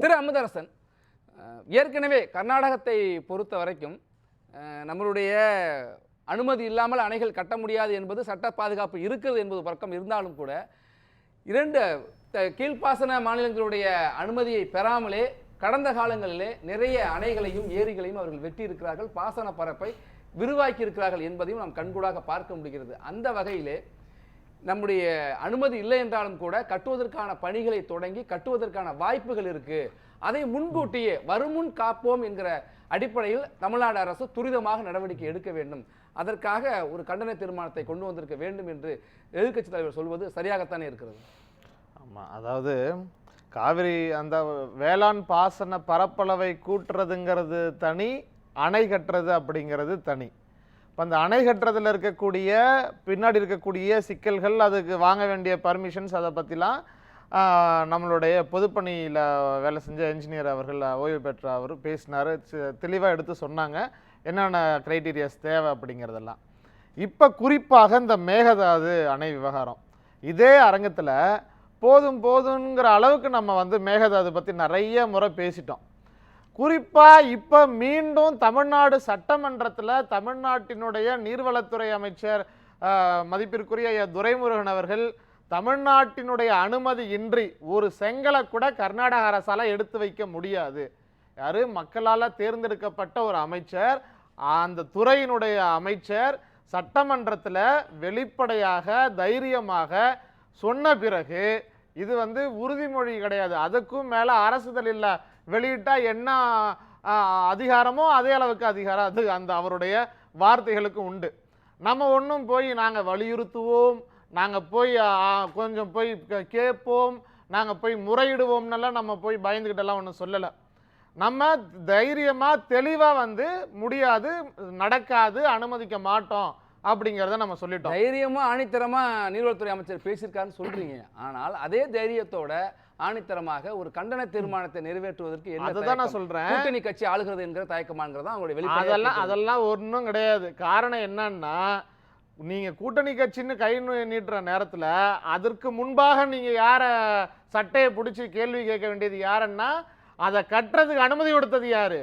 திரு அமுதரசன் ஏற்கனவே கர்நாடகத்தை பொறுத்த வரைக்கும் நம்மளுடைய அனுமதி இல்லாமல் அணைகள் கட்ட முடியாது என்பது சட்ட பாதுகாப்பு இருக்கிறது என்பது பக்கம் இருந்தாலும் கூட இரண்டு த- கீழ்ப்பாசன மாநிலங்களுடைய அனுமதியை பெறாமலே கடந்த காலங்களிலே நிறைய அணைகளையும் ஏரிகளையும் அவர்கள் வெட்டி இருக்கிறார்கள் பாசன பரப்பை விரிவாக்கி இருக்கிறார்கள் என்பதையும் நாம் கண்கூடாக பார்க்க முடிகிறது. அந்த வகையிலே நம்முடைய அனுமதி இல்லை என்றாலும் கூட கட்டுவதற்கான பணிகளை தொடங்கி கட்டுவதற்கான வாய்ப்புகள் இருக்கு. அதை முன்கூட்டியே வருமுன் காப்போம் என்கிற அடிப்படையில் தமிழ்நாடு அரசு துரிதமாக நடவடிக்கை எடுக்க வேண்டும். அதற்காக ஒரு கண்டன தீர்மானத்தை கொண்டு வந்திருக்க வேண்டும் என்று எதிர்க்கட்சி தலைவர் சொல்வது சரியாகத்தானே இருக்கிறது? ஆமாம் அதாவது காவிரி அந்த வேளாண் பாசன பரப்பளவை கூட்டுறதுங்கிறது தனி அணை கட்டுறது அப்படிங்கிறது தனி. இப்போ அந்த அணை கட்டுறதுல இருக்கக்கூடிய பின்னாடி இருக்கக்கூடிய சிக்கல்கள் அதுக்கு வாங்க வேண்டிய பர்மிஷன்ஸ் அதை பற்றிலாம் நம்மளுடைய பொதுப்பணியில் வேலை செஞ்ச என்ஜினியர் அவர்கள் ஓய்வு பெற்ற அவர் பேசினார். தெளிவாக எடுத்து சொன்னாங்க. என்னென்ன க்ரைட்டீரியாஸ் தேவை அப்படிங்கிறதெல்லாம். இப்போ குறிப்பாக இந்த மேகதாது அணை விவகாரம். இதே அரங்கத்தில் போதும் போதுங்கிற அளவுக்கு நம்ம வந்து மேகதாது பற்றி நிறைய முறை பேசிட்டோம். குறிப்பாக இப்போ மீண்டும் தமிழ்நாடு சட்டமன்றத்தில் தமிழ்நாட்டினுடைய நீர்வளத்துறை அமைச்சர் மதிப்பிற்குரிய துரைமுருகன் அவர்கள் தமிழ்நாட்டினுடைய அனுமதி இன்றி ஒரு செங்கலை கூட கர்நாடக அரசால் எடுத்து வைக்க முடியாது. யாரு? மக்களால் தேர்ந்தெடுக்கப்பட்ட ஒரு அமைச்சர். அந்த துறையினுடைய அமைச்சர் சட்டமன்றத்தில் வெளிப்படையாக தைரியமாக சொன்ன பிறகு இது வந்து உறுதிமொழி கிடையாது. அதுக்கும் மேலே அரசுதல் இல்லை. வெளியிட்டா என்ன அதிகாரமோ அதே அளவுக்கு அதிகாரம். அது அந்த அவருடைய வார்த்தைகளுக்கு உண்டு. நம்ம ஒன்றும் போய் நாங்கள் வலியுறுத்துவோம் நாங்கள் போய் கொஞ்சம் போய் கே- கேட்போம் நாங்கள் போய் முறையிடுவோம்னெல்லாம் நம்ம போய் பயந்துக்கிட்டெல்லாம் ஒன்றும் சொல்லலை. நம்ம தைரியமாக தெளிவாக வந்து முடியாது நடக்காது அனுமதிக்க மாட்டோம் அப்படிங்கிறத நம்ம சொல்லிட்டோம். தைரியமாக ஆணித்தரமாக நீர்வளத்துறை அமைச்சர் பேசியிருக்காருன்னு சொல்கிறீங்க ஆனால் அதே தைரியத்தோட ஆணித்தரமாக ஒரு கண்டன தீர்மானத்தை நிறைவேற்றுவதற்கு என்ன அதுதான் நான்? சொல்றேன். கூட்டணி கட்சி ஆளுகிறது என்கிற தயக்கமாங்கிறதா அவங்களுடைய வெளிப்படையா அதெல்லாம். அதெல்லாம் ஒன்றும் கிடையாது. காரணம் என்னன்னா நீங்க கூட்டணி கட்சின்னு கை நீட்டுற நேரத்துல அதற்கு முன்பாக நீங்க யார சட்டையை பிடிச்சி கேள்வி கேட்க வேண்டியது யாருன்னா அதை கட்டுறதுக்கு அனுமதி கொடுத்தது யாரு?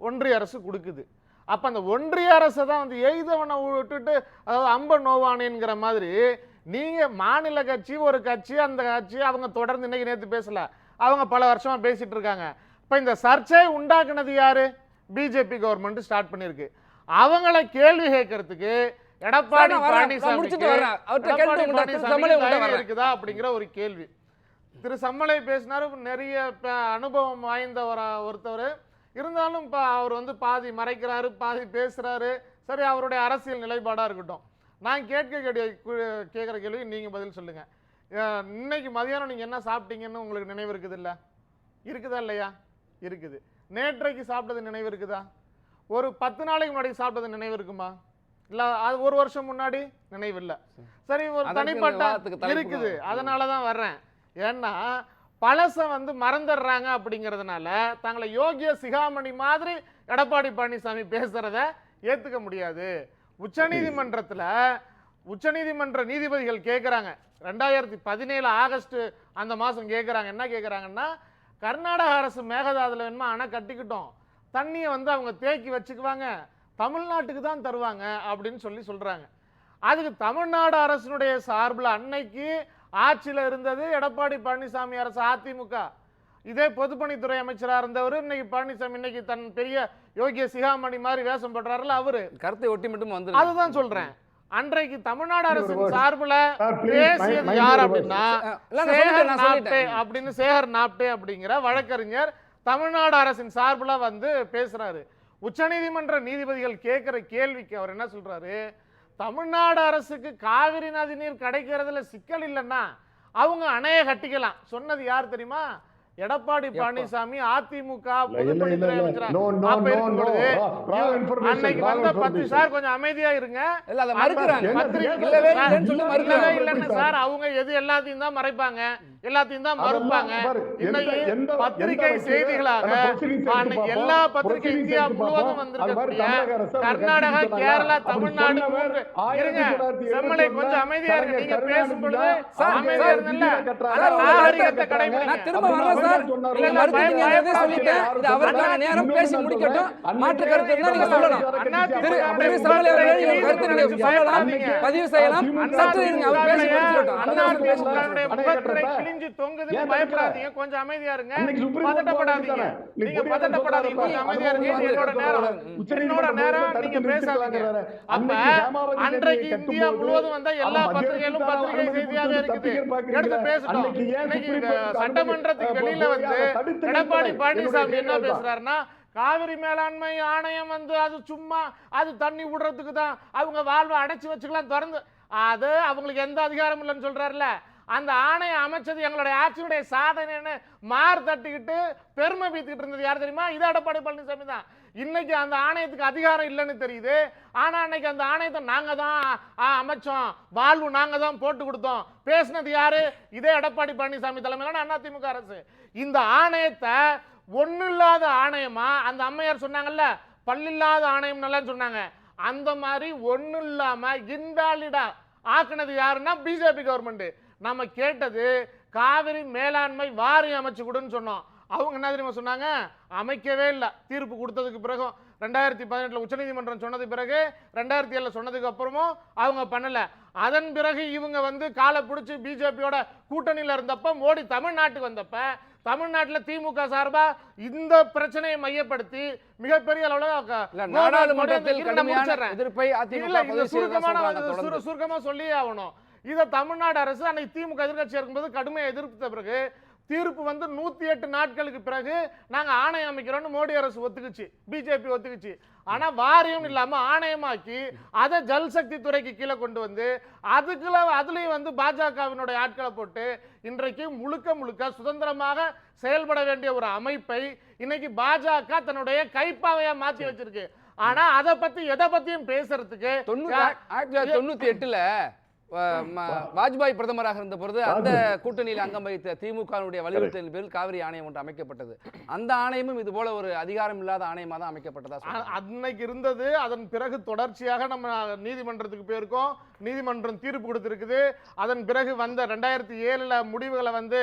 ஒன்றிய அரசு கொடுக்குது. அப்ப அந்த ஒன்றிய அரசை தான் வந்து எய்தவனை விட்டுட்டு அதாவது அம்ப நோவானேங்கிற மாதிரி நீங்க மாநில கட்சி ஒரு கட்சி அந்த கட்சி அவங்க தொடர்ந்து இன்னைக்கு நேத்து பேசல. அவங்க பல வருஷமா பேசிட்டு இருக்காங்க. இப்ப இந்த சர்ச்சையை உண்டாக்குனது யாரு? பிஜேபி கவர்மெண்ட் ஸ்டார்ட் பண்ணிருக்கு அவங்கள கேள்வி கேட்கறதுக்கு எடப்பாடி பழனிசாமி. இருக்குதா அப்படிங்கிற ஒரு கேள்வி. திரு சம்மலை பேசினாரு. நிறைய அனுபவம் வாய்ந்த ஒரு ஒருத்தவர். இருந்தாலும் இப்போ அவர் வந்து பாதி மறைக்கிறாரு பாதி பேசுறாரு. சரி அவருடைய அரசியல் நிலைப்பாடா இருக்கட்டும். நான் கேட்க கேட்க கேட்குற கேள்வி நீங்க பதில் சொல்லுங்க. அஹ், இன்னைக்கு மதியானம் நீங்க என்ன சாப்பிட்டீங்கன்னு உங்களுக்கு நினைவு இருக்குது இல்ல இருக்குதா இல்லையா? இருக்குது. நேற்றைக்கு சாப்பிட்டது நினைவு இருக்குதா? ஒரு பத்து நாளைக்கு முன்னாடி சாப்பிட்டது நினைவு இருக்குமா? இல்ல அது ஒரு வருஷம் முன்னாடி நினைவு இல்ல. சரி ஒரு தனிப்பட்ட இருக்குது. தான். அதனால தான் வர்றேன். ஏன்னா பழச வந்து மறந்துடுறாங்க அப்படிங்கிறதுனால தங்களை யோகிய சிகாமணி மாதிரி எடப்பாடி பழனிசாமி பேசுறத ஏத்துக்க முடியாது. உச்சநீதிமன்றத்தில் உச்சநீதிமன்ற நீதிபதிகள் கேட்குறாங்க ரெண்டாயிரத்தி பதினேழு ஆகஸ்ட் அந்த மாதம் கேட்குறாங்க என்ன கேட்குறாங்கன்னா கர்நாடக அரசு மேகதாதுல வேணுமா அணை கட்டிக்கிட்டோம். தண்ணியை வந்து அவங்க தேக்கி வச்சுக்குவாங்க. தமிழ்நாட்டுக்கு தான் தருவாங்க அப்படின்னு சொல்லி சொல்கிறாங்க அதுக்கு தமிழ்நாடு அரசினுடைய சார்பில் அன்னைக்கு ஆட்சியில் இருந்தது எடப்பாடி பழனிசாமி அரசு அதிமுக. இதே பொதுப்பணித்துறை அமைச்சராக இருந்தவர் இன்னைக்கு பழனிசாமி இன்னைக்கு தன் பெரிய யோகிய சிகாமணி மாதிரி வேஷம் போடுறாருல அவரு. கருத்தை ஒட்டி மட்டும் வந்து அதுதான் சொல்றேன். அன்றைக்கு தமிழ்நாடு அரசின். சார்புல பேசியது யார் அப்படின்னா சேகர் சொல்லிட்டேன், நான் நாப்டே சொல்லிட்டேன். அப்படின்னு சேகர் நாப்டே அப்படிங்கிற வழக்கறிஞர் தமிழ்நாடு அரசின் சார்புல வந்து பேசுறாரு. உச்சநீதிமன்ற நீதிபதிகள் கேட்கிற கேள்விக்கு அவர் என்ன சொல்றாரு? தமிழ்நாடு அரசுக்கு காவிரி நதி நீர் கிடைக்கிறதுல சிக்கல் இல்லைன்னா அவங்க அணைய கட்டிக்கலாம். சொன்னது யார் தெரியுமா? எடப்பாடி பழனிசாமி அதிமுக அன்னைக்கு வந்த பத்து. சார் கொஞ்சம் அமைதியா இருங்க. இல்ல இல்லைன்னு சார் அவங்க எது எல்லாத்தையும் தான் மறைப்பாங்க. எல்லாத்தையும் தான் மறுப்பாங்க. இன்னைக்கு பத்திரிகை செய்திகளாக. எல்லா பத்திரிகை இந்தியா முழுவதும் வந்திருக்கக்கூடிய கர்நாடகா கேரளா. தமிழ்நாடு இருங்க செம்மலை கொஞ்சம் அமைதியா இருங்க கலைஞர் நீங்க பேசும் பொழுது அமைதியா இருந்தல்ல நாகரிகத்தை. கடைபிடிங்க. திரும்ப வரேன் சார். இல்ல, மறுத்துட்டீங்க பய- ஏற்கனவே சொல்லிட்டேன் இது அவருக்கான நேரம் பேசி முடிக்கட்டும். மாற்று கருத்து இருந்தா நீங்க சொல்லலாம். திரு திரு செம்மலை அவர்களே நீங்க கருத்து நீங்க சொல்லலாம் பதிவு செய்யலாம். சற்று இருங்க அவர் பேசி முடிச்சிடட்டும் அண்ணா அண்ணா தொங்குதுன்னு ஏன் பயப்படாதீங்க. கொஞ்சம் அமைதியா இருங்க. பதட்டப்படாதீங்க. நீங்க பதட்டப்படாதீங்க. கொஞ்சம் அமைதியா இருங்க. என்னோட நேரம். என்னோட நேரம் நீங்க பேசாதீங்க. அப்ப அன்றைக்கு இந்தியா முழுவதும் வந்த எல்லா பத்திரிகைகளும் பத்திரிகை தடுத்து இருக்குது? எடுத்து இன்னைக்கு கோர்ட் சட்டமன்றத்துக்கு வெளியில வந்து எடப்பாடி? பழனிசாமி என்ன பேசுறாருன்னா காவிரி மேலாண்மை ஆணையம் வந்து அது சும்மா அது தண்ணி விடுறதுக்கு தான் அவங்க வாழ்வை அடைச்சு வச்சுக்கலாம் திறந்து. அது அவங்களுக்கு எந்த அதிகாரமும் இல்லைன்னு சொல்றாருல அந்த ஆணையம் அமைச்சது எங்களுடைய ஆட்சியுடைய சாதனைன்னு மார் தட்டிக்கிட்டு பெருமை பீத்துக்கிட்டு இருந்தது யார் தெரியுமா? இது எடப்பாடி பழனிசாமி தான். இன்னைக்கு அந்த ஆணையத்துக்கு அதிகாரம் இல்லைன்னு தெரியுது. ஆனால் அன்னைக்கு அந்த ஆணையத்தை நாங்கள் தான் ஆ, அமைச்சோம். வாழ்வு நாங்கள் தான் போட்டு கொடுத்தோம். பேசினது யாரு? இதே எடப்பாடி பழனிசாமி தலைமையிலான அதிமுக அரசு. இந்த ஆணையத்தை ஒன்றும் இல்லாத ஆணையமா? அந்த அம்மையார் சொன்னாங்கல்ல பல்லில்லாத ஆணையம் நல்லா சொன்னாங்க. அந்த மாதிரி ஒன்றும் இல்லாமல் இன்வாலிடா ஆக்குனது யாருன்னா பிஜேபி கவர்மெண்ட்டு நம்ம கேட்டது காவிரி மேலாண்மை வாரியம் அமைச்சு கொடுன்னு சொன்னோம். அவங்க என்ன தெரியுமா சொன்னாங்க? அமைக்கவே இல்லை. தீர்ப்பு கொடுத்ததுக்கு பிறகும் ரெண்டாயிரத்தி பதினெட்டில் உச்சநீதிமன்றம் சொன்னது பிறகு ரெண்டாயிரத்தி ஏழில் சொன்னதுக்கு அப்புறமும் அவங்க பண்ணல. அதன் பிறகு இவங்க வந்து காலை பிடிச்சி பிஜேபியோட கூட்டணியில் இருந்தப்ப மோடி தமிழ்நாட்டுக்கு வந்தப்ப தமிழ்நாட்டில் திமுக சார்பா இந்த பிரச்சனையை மையப்படுத்தி மிகப்பெரிய அளவில் நாடாளுமன்றத்தில் சுருக்கமான சொல்றாங்க இது தொடர்ந்து சுரு- சுருக்கமா சொல்லியே ஆகணும். இதை தமிழ்நாடு அரசு அன்னைக்கு திமுக எதிர்க்கட்சியா இருக்கும்போது கடுமையாக எதிர்த்த பிறகு தீர்ப்பு வந்து நூத்தி எட்டு நாட்களுக்கு பிறகு நாங்க ஆணையம் அமைக்கிறோம்னு மோடி அரசு ஒத்துக்குச்சு பிஜேபி ஒத்துக்குச்சு. ஆனா வாரியம் இல்லாம ஆணையமாக்கி அதை ஜல்சக்தி துறைக்கு கீழே கொண்டு வந்து அதுக்குள்ள அதுலயும் வந்து பாஜகவினுடைய ஆட்களை போட்டு இன்றைக்கு முழுக்க முழுக்க சுதந்திரமாக செயல்பட வேண்டிய ஒரு அமைப்பை இன்னைக்கு பாஜக தன்னுடைய கைப்பாவையா மாற்றி வச்சிருக்கு. ஆனா அதை பத்தி எதை பத்தியும் பேசுறதுக்கு தொண்ணூத்தி எட்டுல வாஜ்பாய் பிரதமராக இருந்த பொழுது அந்த கூட்டணியில் அங்கம் வகித்த திமுகவுடைய வலியுறுத்தலின் பேரில் காவிரி ஆணையம் ஒன்று அமைக்கப்பட்டது. அந்த ஆணையமும் இது போல ஒரு அதிகாரம் இல்லாத ஆணையமா தான் அமைக்கப்பட்டதா. அன்னைக்கு இருந்தது. அதன் பிறகு தொடர்ச்சியாக நம்ம நீதிமன்றத்துக்கு போயிருக்கோம். நீதிமன்றம் தீர்ப்பு கொடுத்திருக்குது. அதன் பிறகு வந்த ரெண்டாயிரத்தி ஏழுல முடிவுகளை வந்து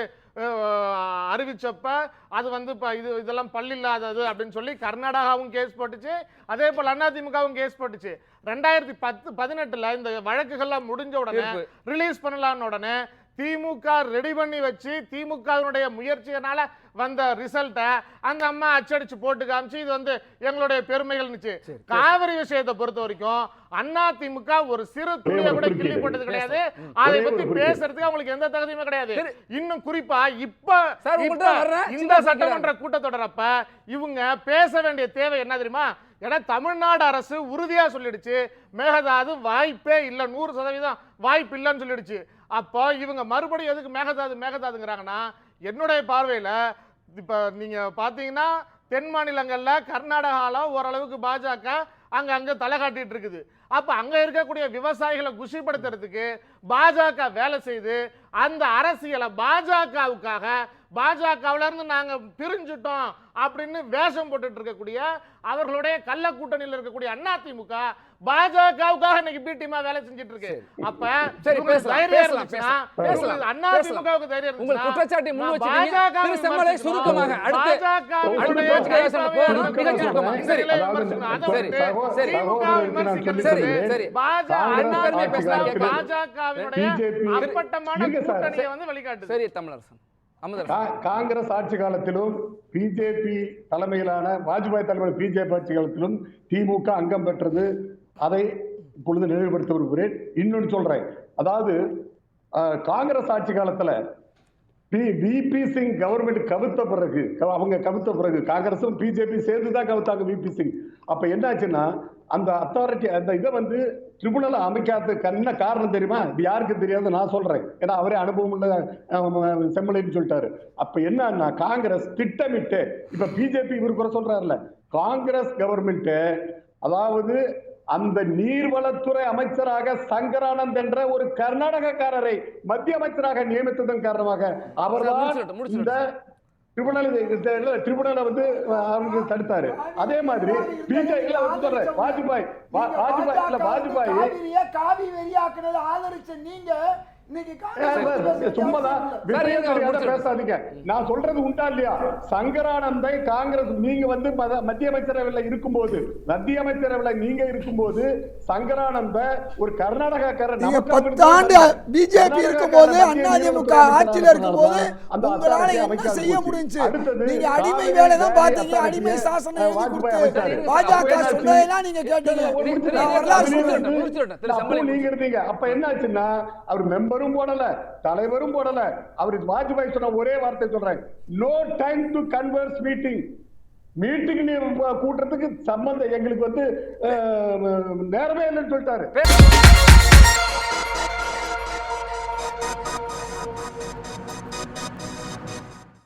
அறிவிச்சப்ப அது வந்து இப்ப இது இதெல்லாம் பல்லில்லாதது அப்படின்னு சொல்லி கர்நாடகாவும் கேஸ் போட்டுச்சு அதே போல அதிமுகவும் கேஸ் போட்டுச்சு ரெண்டாயிரத்தி பத்து பதினெட்டுல இந்த வழக்குகள்லாம் முடிஞ்ச உடனே. ரிலீஸ் பண்ணலான்னு உடனே திமுக ரெடி பண்ணி வச்சு திமுகவினுடைய முயற்சியினால வந்த ரிசல்ட்டை அந்த அம்மா அச்சடிச்சு போட்டு காமிச்சு இது வந்து எங்களுடைய பெருமைகள் இருந்துச்சு காவிரி விஷயத்தை பொறுத்த வரைக்கும் அண்ணா திமுக ஒரு சிறு துளியை கூட. கிள்ளி போட்டது கிடையாது. அதை பத்தி. பேசுறதுக்கு அவங்களுக்கு எந்த தகுதியுமே கிடையாது. இன்னும் குறிப்பா இப்ப. இந்த சட்டமன்ற கூட்டத்தொடரப்ப இவங்க பேச வேண்டிய தேவை என்ன தெரியுமா? ஏன்னா தமிழ்நாடு அரசு உறுதியா சொல்லிடுச்சு. மேகதாது வாய்ப்பே இல்லை நூறு சதவீதம் வாய்ப்பு இல்லைன்னு சொல்லிடுச்சு. அப்போ இவங்க மறுபடியும் எதுக்கு மேகதாது மேகதாதுங்கிறாங்கன்னா என்னுடைய பார்வையில் இப்போ நீங்கள் பார்த்தீங்கன்னா தென் மாநிலங்களில் கர்நாடகாவில் ஓரளவுக்கு பாஜக அங்கே அங்கே தலை காட்டிட்டு இருக்குது. அப்போ அங்கே இருக்கக்கூடிய விவசாயிகளை குஷிப்படுத்துறதுக்கு பாஜக வேலை செய்து அந்த அரசியலை பாஜகவுக்காக பாஜகவுல இருந்து நாங்க பிரிஞ்சுட்டோம் அப்படின்னு வேஷம் போட்டுட்டு இருக்கக்கூடிய அவர்களுடைய கள்ள கூட்டணியில் இருக்கக்கூடிய அதிமுக பாஜகவுக்காக இன்னைக்கு பி டீமா வேலை செஞ்சுட்டு இருக்கு அப்ப சரி, இவங்களுக்கு பேசலாம், தைரியம் பேசலாம், பேசலாம், இருந்துச்சுன்னா, குற்றச்சாட்டை முன் வச்சிருக்கீங்க. திரு செம்மலை. சுருக்கமாக அடுத்து பாஜகவுடைய அடுத்த பேச்சுக்கு யோசனை போகணும். மிக கைப்பாவை சுருக்கமா. சரி. சரி, விட்டு சரி. திமுக விமர்சிக்கிறது சரி, சரி. பாஜக அண்ணா அண்ணா பேசலாம், திமுக. பாஜகவினுடைய அப்பட்டமான. கூட்டணியை வந்து வெளிக்காட்டுது சரி தமிழரசன் காங்கிரஸ் ஆட்சி காலத்திலும் பிஜேபி தலைமையிலான வாஜ்பாய் தலைமையில் பிஜேபி ஆட்சி காலத்திலும் திமுக அங்கம் பெற்றது. அதை இப்பொழுது நினைவுபடுத்த விரும்புகிறேன். இன்னொன்று சொல்றேன். அதாவது காங்கிரஸ் ஆட்சி காலத்துல விபி சிங் கவர்மெண்ட் கவித்த பிறகு அவங்க கவித்த பிறகு காங்கிரஸும் பிஜேபி சேர்ந்து தான் கவித்தாங்க விபி சிங் அப்ப என்னாச்சுன்னா அந்த அத்தாரிட்டி அந்த இதை வந்து ட்ரிபுனல் அமைக்காததுக்கு என்ன காரணம் தெரியுமா? இது யாருக்கு தெரியாது நான் சொல்றேன். ஏன்னா அவரே அனுபவம் உள்ள செம்மலைன்னு சொல்லிட்டாரு. அப்ப என்னன்னா காங்கிரஸ் திட்டமிட்டு இப்ப பிஜேபி இவரு குறை சொல்றாருல்ல காங்கிரஸ் கவர்மெண்ட் அதாவது அந்த நீர்வளத்துறை அமைச்சராக சங்கரானந்த் என்ற ஒரு கர்நாடகக்காரரை மத்திய அமைச்சராக நியமித்ததன் காரணமாக அவர்தான் இந்த ட்ரிபுனல் ட்ரிபுனலை வந்து அஹ், அவங்க தடுத்தாரு. அதே மாதிரி பிஜே இல்ல வந்து சொல்றேன் வாஜ்பாய் வாஜ்பாய் இல்ல வாஜ்பாய் காவி வெறியாக்குனது ஆதரிச்ச நீங்க பேசாதீங்க நான் சொல்றது உண்டா இல்லையா சங்கரானந்தை காங்கிரஸ் நீங்க வந்து மத- மத்திய அமைச்சரவையில இருக்கும்போது மத்திய அமைச்சரவையில நீங்க இருக்கும்போது சங்கரானந்த ஒரு கர்நாடகக்காரர் பத்தாண்டு பிஜேபி இருக்கும்போது அதிமுக ஆட்சியில இருக்கும்போது அந்த உங்களால என்ன செய்ய. முடிஞ்சு நீங்க அடிமை வேலை தான் அத்தாரிட்டியை, அடிமை சாசனம் எழுதி கொடுத்து. பாஜக? சொன்னதெல்லாம் நீங்க கேட்டீங்க நான். வரலாறு நீங்க சொல்றேன் இருந்தீங்க அப்ப என்ன ஆச்சுன்னா அவர் மெம்பரும் போடல தலைவரும் போடல. அவர் வாஜ்பாய் சொன்ன ஒரே வார்த்தை சொல்றேன். No time to converse meeting meeting கூட்டுறதுக்கு சம்பந்தம் எங்களுக்கு வந்து நேரமே இல்லைன்னு சொல்லிட்டாரு.